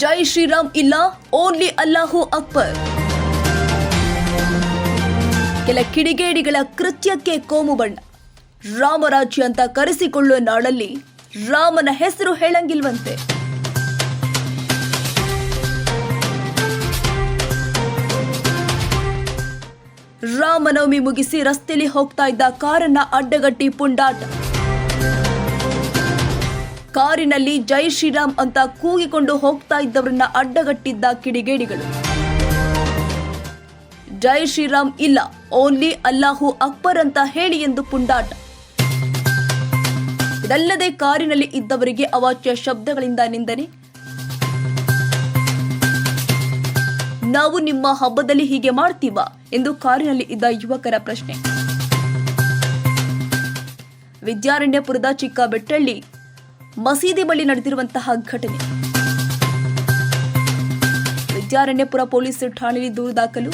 ಜೈ ಶ್ರೀರಾಮ್ ಇಲ್ಲ, ಓನ್ಲಿ ಅಲ್ಲಾಹು ಅಕ್ಬರ್. ಕೆಲ ಕಿಡಿಗೇಡಿಗಳ ಕೃತ್ಯಕ್ಕೆ ಕೋಮು ಬಣ್ಣ. ರಾಮರಾಜ್ಯ ಅಂತ ಕರೆಸಿಕೊಳ್ಳುವ ನಾಳಲ್ಲಿ ರಾಮನ ಹೆಸರು ಹೇಳಂಗಿಲ್ವಂತೆ. ರಾಮನವಮಿ ಮುಗಿಸಿ ರಸ್ತೆಯಲ್ಲಿ ಹೋಗ್ತಾ ಇದ್ದ ಕಾರನ್ನ ಅಡ್ಡಗಟ್ಟಿ ಪುಂಡಾಟ. ಕಾರಿನಲ್ಲಿ ಜೈ ಶ್ರೀರಾಮ್ ಅಂತ ಕೂಗಿಕೊಂಡು ಹೋಗ್ತಾ ಇದ್ದವರನ್ನ ಅಡ್ಡಗಟ್ಟಿದ್ದ ಕಿಡಿಗೇಡಿಗಳು. ಜೈ ಶ್ರೀರಾಮ್ ಇಲ್ಲ, ಓನ್ಲಿ ಅಲ್ಲಾಹು ಅಕ್ಬರ್ ಅಂತ ಹೇಳಿ ಎಂದು ಪುಂಡಾಟ. ಇದಲ್ಲದೆ ಕಾರಿನಲ್ಲಿ ಇದ್ದವರಿಗೆ ಅವಾಚ್ಯ ಶಬ್ದಗಳಿಂದ ನಿಂದನೆ. ನಾವು ನಿಮ್ಮ ಹಬ್ಬದಲ್ಲಿ ಹೀಗೆ ಮಾಡ್ತೀವಾ ಎಂದು ಕಾರಿನಲ್ಲಿ ಇದ್ದ ಯುವಕರ ಪ್ರಶ್ನೆ. ವಿದ್ಯಾರಣ್ಯಪುರದ ಚಿಕ್ಕ ಬೆಟ್ಟಳ್ಳಿ ಮಸೀದಿ ಬಳಿ ನಡೆದಿರುವಂತಹ ಘಟನೆ. ವಿದ್ಯಾರಣ್ಯಪುರ ಪೊಲೀಸ್ ಠಾಣೆಯಲ್ಲಿ ದೂರು ದಾಖಲು.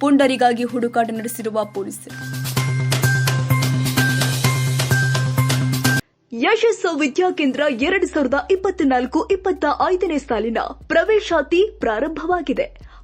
ಪುಂಡರಿಗಾಗಿ ಹುಡುಕಾಟ ನಡೆಸಿರುವ ಪೊಲೀಸರು. ಯಶಸ್ಸು ವಿದ್ಯಾಕೇಂದ್ರ ಎರಡು ಸಾವಿರದ ಇಪ್ಪತ್ನಾಲ್ಕು ಇಪ್ಪತ್ತ ಐದನೇ ಸಾಲಿನ ಪ್ರವೇಶಾತಿ ಪ್ರಾರಂಭವಾಗಿದೆ.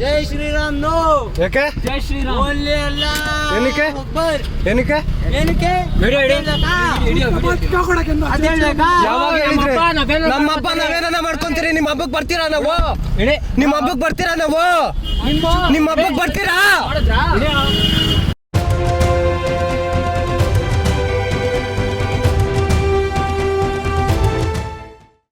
ಜೈ ಶ್ರೀರಾಮ್ ನೋ. ಯಾಕೆ? ಜೈ ಶ್ರೀರಾಮ್. ಓನ್ಲಿ ಅಲ್ಲ. ಏನಕ್ಕೆ? ಅಕ್ಬರ್ ಏನಕ್ಕೆ? ಏನಕ್ಕೆ? ವಿಡಿಯೋ ನಮ್ಮ ಹಬ್ಬ ನಾವೇನೋ ಮಾಡ್ಕೊಂತೀರಿ? ನಿಮ್ಮ ಹಬ್ಬಕ್ ಬರ್ತೀರಾ ನಾವು. ನಿಮ್ಮ ಹಬ್ಬಕ್ಕೆ ಬರ್ತೀರಾ ನಾವು? ನಿಮ್ಮ ಹಬ್ಬಕ್ಕೆ ಹಬ್ಬಕ್ ಬರ್ತೀರಾ.